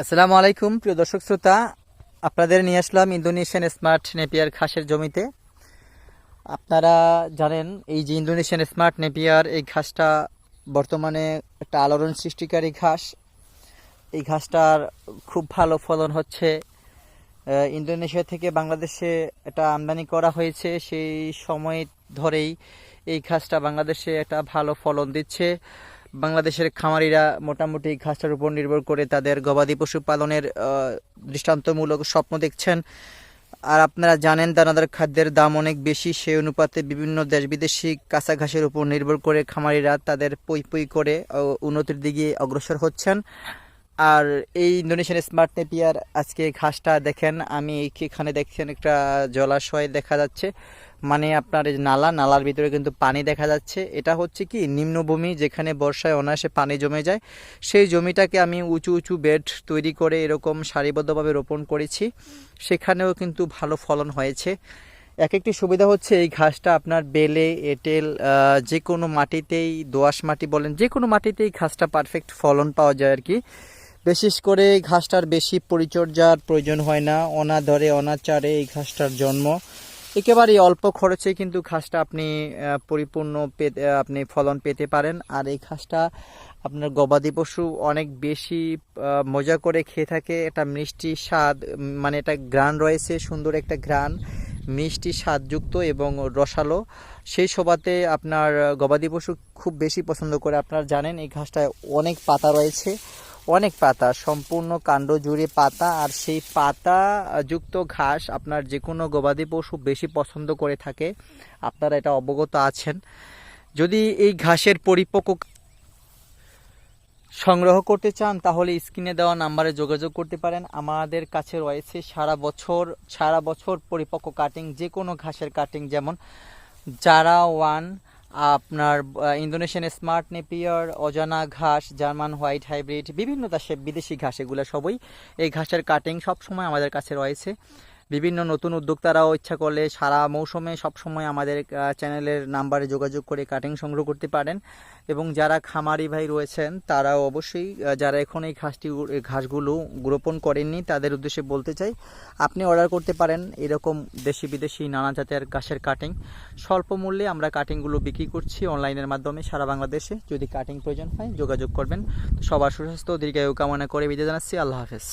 আসসালামু আলাইকুম, প্রিয় দর্শক শ্রোতা। আপনাদের নিয়ে আসলাম ইন্দোনেশিয়ান স্মার্ট নেপিয়ার ঘাসের জমিতে। আপনারা জানেন এই যে ইন্দোনেশিয়ান স্মার্ট নেপিয়ার, এই ঘাসটা বর্তমানে একটা আলোড়ন সৃষ্টিকারী ঘাস। এই ঘাসটার খুব ভালো ফলন হচ্ছে ইন্দোনেশিয়া থেকে বাংলাদেশে এটা আমদানি করা হয়েছে। সেই সময় ধরেই এই ঘাসটা বাংলাদেশে একটা ভালো ফলন দিচ্ছে। বাংলাদেশের খামারিরা মোটামুটি ঘাসটার উপর নির্ভর করে তাদের গবাদি পশু পালনের দৃষ্টান্তমূলক স্বপ্ন দেখছেন। আর আপনারা জানেন দানাদার খাদ্যের দাম অনেক বেশি সেই অনুপাতে বিভিন্ন দেশ বিদেশি কাঁচা ঘাসের উপর নির্ভর করে খামারিরা তাদের পই পই করে উন্নতির দিকে অগ্রসর হচ্ছেন। আর এই ইন্দোনেশিয়ান স্মার্ট নেপিয়ার, আজকে ঘাসটা দেখেন, আমি এখানে দেখছেন একটা জলাশয় দেখা যাচ্ছে। মানে আপনার এই নালা, নালার ভিতরে কিন্তু পানি দেখা যাচ্ছে। এটা হচ্ছে কি নিম্নভূমি, যেখানে বর্ষায় অনায়াসে পানি জমে যায়। সেই জমিটাকে আমি উঁচু উঁচু বেড তৈরি করে এরকম সারিবদ্ধভাবে রোপণ করেছি। সেখানেও কিন্তু ভালো ফলন হয়েছে। এক একটি সুবিধা হচ্ছে, এই ঘাসটা আপনার বেলে, এঁটেল যে কোনো মাটিতেই দোআঁশ মাটি বলেন যে কোনো মাটিতেই ঘাসটা পারফেক্ট ফলন পাওয়া যায় আর কি। বিশেষ করে এই ঘাসটার বেশি পরিচর্যার প্রয়োজন হয় না। অনাদরে, অনাচারে এই ঘাসটার জন্ম। একেবারে অল্প খরচে কিন্তু ঘাসটা আপনি পরিপূর্ণ পেতে আপনি ফলন পেতে পারেন। আর এই ঘাসটা আপনার গবাদি পশু অনেক বেশি মজা করে খেয়ে থাকে। এটা মিষ্টি স্বাদ মানে এটা গ্রান রয়েছে, সুন্দর একটা গ্রান মিষ্টি স্বাদযুক্ত এবং রসালো। সেই সবাতে আপনার গবাদি পশু খুব বেশি পছন্দ করে। আপনারা জানেন এই ঘাসটায় অনেক পাতা রয়েছে। অনেক পাতা, সম্পূর্ণ কাণ্ড জুড়ে পাতা, আর সেই পাতা যুক্ত ঘাস আপনার যে কোনো গবাদি পশু বেশি পছন্দ করে থাকে। আপনারা এটা অবগত আছেন। যদি এই ঘাসের পরিপক্ক সংগ্রহ করতে চান, তাহলে স্ক্রিনে দেওয়া নাম্বারে যোগাযোগ করতে পারেন। আমাদের কাছে রয়েছে সারা বছর সারা বছর পরিপক্ক কাটিং যে কোনো ঘাসের কাটিং যেমন জারা ওয়ান আপনার ইন্দোনেশিয়ান স্মার্ট নেপিয়ার, অজানা ঘাস, জার্মান হোয়াইট হাইব্রিড, বিভিন্ন দেশে বিদেশি ঘাস, এগুলো সবই এই ঘাসের কাটিং সবসময় আমাদের কাছে রয়েছে। বিভিন্ন নতুন উদ্যোক্তারাও ইচ্ছা করলে সারা মৌসুমে সবসময় আমাদের চ্যানেলের নাম্বারে যোগাযোগ করে কাটিং সংগ্রহ করতে পারেন। এবং যারা খামারি ভাই রয়েছেন, তারাও অবশ্যই যারা এখন এই ঘাসটি ঘাসগুলো রোপণ করেননি, তাদের উদ্দেশ্যে বলতে চাই, আপনি অর্ডার করতে পারেন এরকম দেশি বিদেশি নানা জাতের ঘাসের কাটিং। স্বল্প মূল্যে আমরা কাটিংগুলো বিক্রি করছি অনলাইনের মাধ্যমে সারা বাংলাদেশে। যদি কাটিং প্রয়োজন হয়, যোগাযোগ করবেন। সবার সুস্বাস্থ্য, দীর্ঘায়ু কামনা করে বিদায় জানাচ্ছি। আল্লাহ হাফেজ।